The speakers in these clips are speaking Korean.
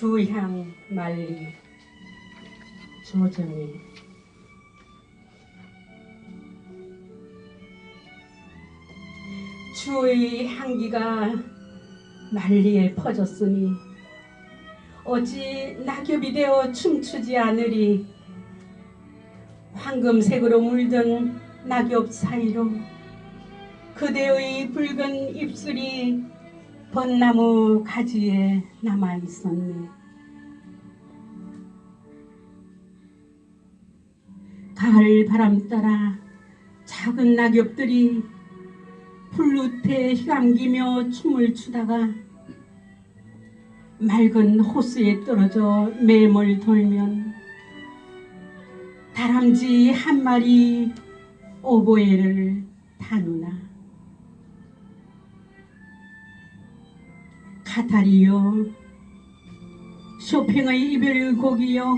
주향 말리 조정희 주의 향기가 말리에 퍼졌으니 어찌 낙엽이 되어 춤추지 않으리? 황금색으로 물든 낙엽 사이로 그대의 붉은 입술이 벚나무 가지에 남아 있었네. 가을 바람 따라 작은 낙엽들이 풀루테 휘감기며 춤을 추다가 맑은 호수에 떨어져 매몰 돌면 다람쥐 한 마리 오보에를 타누나 카타리요. 쇼팽의 이별 곡이요.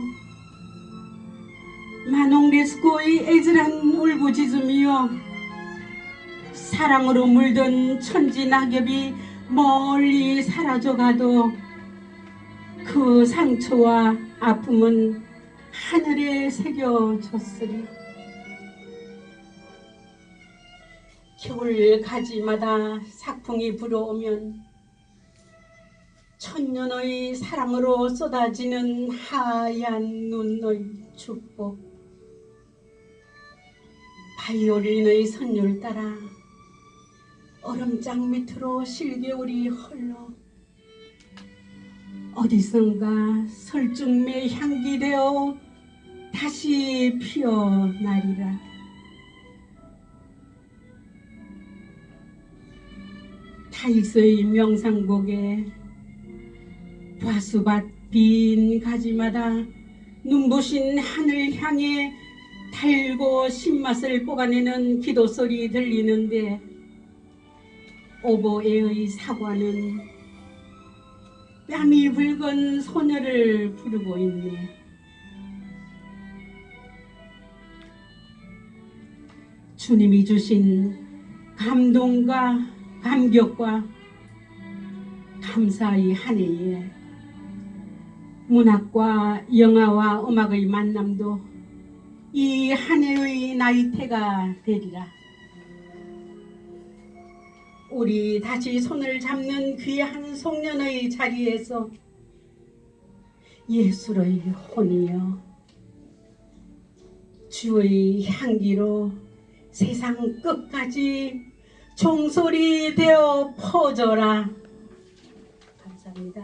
마농 레스코의 애절한 울부짖음이요. 사랑으로 물든 천지 낙엽이 멀리 사라져가도 그 상처와 아픔은 하늘에 새겨졌으리. 겨울 가지마다 삭풍이 불어오면 천년의 사랑으로 쏟아지는 하얀 눈의 축복. 바이올린의 선율 따라 얼음장 밑으로 실겨울이 흘러 어디선가 설중매 향기 되어 다시 피어나리라. 타이스의 명상곡에 과수밭 빈 가지마다 눈부신 하늘 향해 달고 신맛을 뽑아내는 기도 소리 들리는데 오보에의 사과는 뺨이 붉은 소녀를 부르고 있네. 주님이 주신 감동과 감격과 감사의 한 해에 문학과 영화와 음악의 만남도 이 한 해의 나이테가 되리라. 우리 다시 손을 잡는 귀한 송년의 자리에서 예술의 혼이여 주의 향기로 세상 끝까지 종소리 되어 퍼져라. 감사합니다.